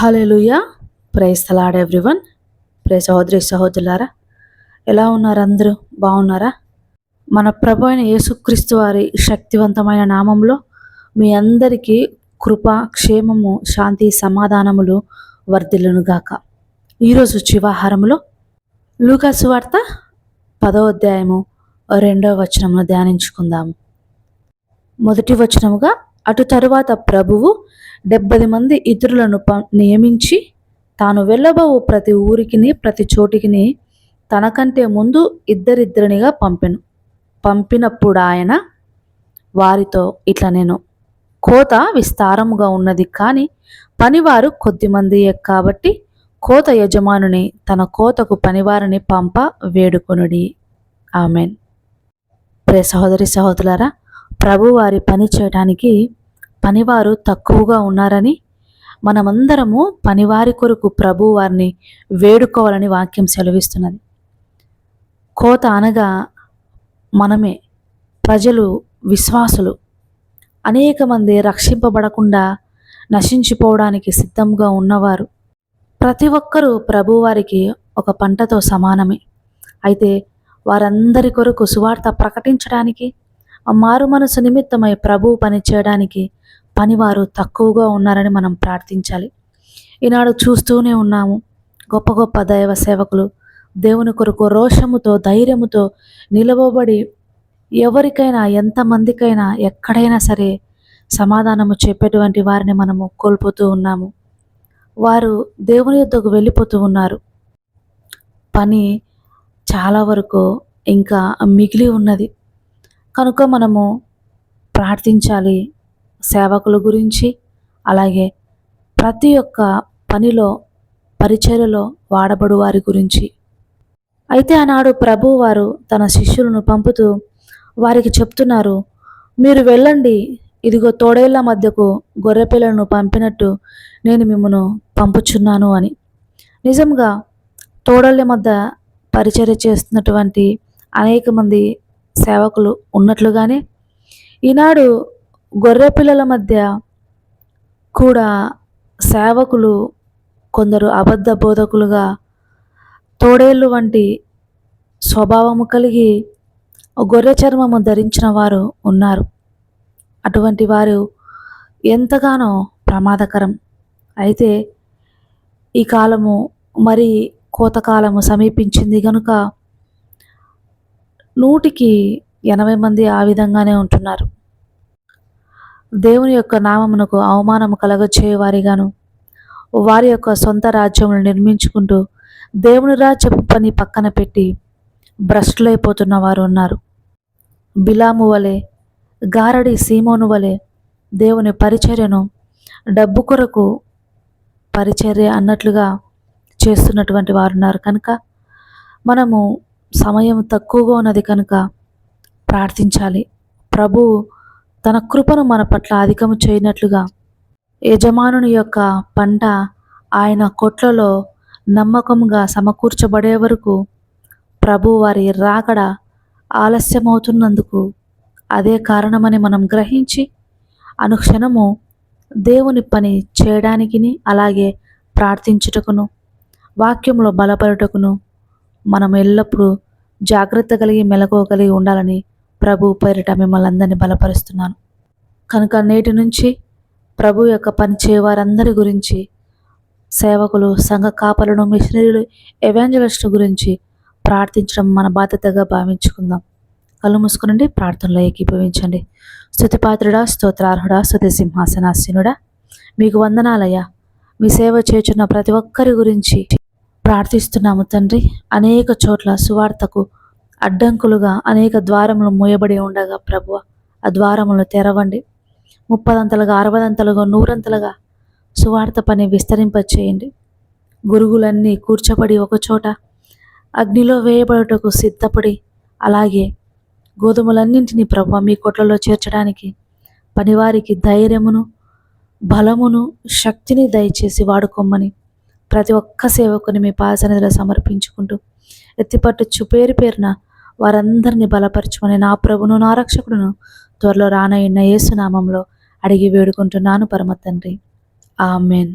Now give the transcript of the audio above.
Hallelujah praise the Lord everyone. ప్రే సహోదరి సహోదరులారా ఎలా ఉన్నారు అందరూ? బాగున్నారా? మన ప్రభు అయిన యేసుక్రీస్తు వారి శక్తివంతమైన నామంలో మీ అందరికీ కృప క్షేమము శాంతి సమాధానములు వర్ధిల్లునుగాక ఈరోజు శివాహారములో లూకాసు వార్త పదో అధ్యాయము రెండవ వచనమును ధ్యానించుకుందాము. మొదటి వచనముగా అటు తరువాత ప్రభువు డెబ్బది మంది ఇతరులను నియమించి తాను వెళ్ళబోవు ప్రతి ఊరికిని ప్రతి చోటికిని తనకంటే ముందు ఇద్దరిద్దరినిగా పంపెను. పంపినప్పుడు ఆయన వారితో ఇట్లా నేను కోత విస్తారముగా ఉన్నది కానీ పనివారు కొద్దిమందియే కాబట్టి కోత యజమానుని తన కోతకు పనివారిని పంప వేడుకొనుడి. ఆమెన్. ప్రే సహోదరి సహోదరులారా ప్రభువారి పని చేయడానికి పనివారు తక్కువగా ఉన్నారని మనమందరము పనివారి కొరకు ప్రభు వారిని వేడుకోవాలని వాక్యం సెలవిస్తున్నది. కోత అనగా మనమే ప్రజలు విశ్వాసులు. అనేక మంది రక్షింపబడకుండా నశించిపోవడానికి సిద్ధంగా ఉన్నవారు. ప్రతి ఒక్కరూ ప్రభువారికి ఒక పంటతో సమానమే. అయితే వారందరి కొరకు సువార్త ప్రకటించడానికి మారు మనసు నిమిత్తమై ప్రభువు పని చేయడానికి పనివారు తక్కువగా ఉన్నారని మనం ప్రార్థించాలి. ఈనాడు చూస్తూనే ఉన్నాము. గొప్ప గొప్ప దైవ సేవకులు దేవుని కొరకు రోషముతో ధైర్యముతో నిలవబడి ఎవరికైనా ఎంతమందికైనా ఎక్కడైనా సరే సమాధానము చెప్పేటువంటి వారిని మనము కోల్పోతూ ఉన్నాము. వారు దేవుని యొద్దకు వెళ్ళిపోతూ ఉన్నారు. పని చాలా వరకు ఇంకా మిగిలి ఉన్నది. కనుక మనము ప్రార్థించాలి. సేవకుల గురించి అలాగే ప్రతి ఒక్క పనిలో పరిచర్యలో వాడబడు వారి గురించి. అయితే ఆనాడు ప్రభు వారు తన శిష్యులను పంపుతూ వారికి చెప్తున్నారు మీరు వెళ్ళండి ఇదిగో తోడేళ్ళ మధ్యకు గొర్రెపిల్లలను పంపినట్టు నేను మిమ్మను పంపుచున్నాను అని. నిజంగా తోడళ్ళ మధ్య పరిచర్య చేస్తున్నటువంటి అనేక మంది సేవకులు ఉన్నట్లుగానే ఈనాడు గొర్రె పిల్లల మధ్య కూడా సేవకులు కొందరు అబద్ధ బోధకులుగా తోడేళ్ళు వంటి స్వభావము కలిగి గొర్రె చర్మము ధరించిన వారు ఉన్నారు. అటువంటి వారు ఎంతగానో ప్రమాదకరం. అయితే ఈ కాలము మరి కోతకాలము సమీపించింది కనుక నూటికి ఎనభై మంది ఆ విధంగానే ఉంటున్నారు. దేవుని యొక్క నామమునకు అవమానము కలగచేవారిగాను వారి యొక్క సొంత రాజ్యములు నిర్మించుకుంటూ దేవుని రాజ్యపు పని పక్కన పెట్టి భ్రష్టులైపోతున్న వారు ఉన్నారు. బిలాము వలె గారడి సీమోను వలె దేవుని పరిచర్యను డబ్బు కొరకు పరిచర్య అన్నట్లుగా చేస్తున్నటువంటి వారు ఉన్నారు. కనుక మనము సమయం తక్కువగా ఉన్నది కనుక ప్రార్థించాలి. ప్రభు తన కృపను మన పట్ల అధికము చేయనట్లుగా. యజమానుని యొక్క పంట ఆయన కొట్లలో నమ్మకంగా సమకూర్చబడే వరకు ప్రభు వారి రాకడ ఆలస్యమవుతున్నందుకు అదే కారణమని మనం గ్రహించి అనుక్షణము దేవుని పని చేయడానికి అలాగే ప్రార్థించుటకును వాక్యంలో బలపడుటకును మనం ఎల్లప్పుడూ జాగ్రత్త కలిగి మెలకువ కలిగి ఉండాలని ప్రభు పేరిట మిమ్మల్ని అందరినీ బలపరుస్తున్నాను. కనుక నేటి నుంచి ప్రభు యొక్క పని చేయవారందరి గురించి సేవకులు సంఘ కాపలను మిషనరీలు ఎవాంజలిస్టు గురించి ప్రార్థించడం మన బాధ్యతగా భావించుకుందాం. కళ్ళు మూసుకునండి ప్రార్థనలో ఏకీభవించండి. స్థుతిపాత్రుడా స్తోత్రార్హుడా స్థుతి సింహాసనాసీనుడా మీకు వందనాలయ్యా. మీ సేవ చేస్తున్న ప్రతి ఒక్కరి గురించి ప్రార్థిస్తున్నాము తండ్రి. అనేక చోట్ల సువార్తకు అడ్డంకులుగా అనేక ద్వారములు మూయబడి ఉండగా ప్రభువ ఆ ద్వారములు తెరవండి. ముప్పదంతలుగా అరవదంతలుగా నూరంతలుగా సువార్త పని విస్తరింపచేయండి. గురుగులన్నీ కూర్చబడి ఒకచోట అగ్నిలో వేయబడుటకు సిద్ధపడి అలాగే గోధుమలన్నింటినీ ప్రభు మీ కొట్లలో చేర్చడానికి పనివారికి ధైర్యమును బలమును శక్తిని దయచేసి వాడుకోమని ప్రతి ఒక్క సేవకుని మీ పాసనిధిలో సమర్పించుకుంటూ ఎత్తిపట్టు పేరు పేరున వారందరినీ బలపరచుకొని నా ప్రభును నా రక్షకుడును త్వరలో రానయ్యున్న యేసునామంలో అడిగి వేడుకుంటున్నాను పరమ తండ్రి ఆమెన్.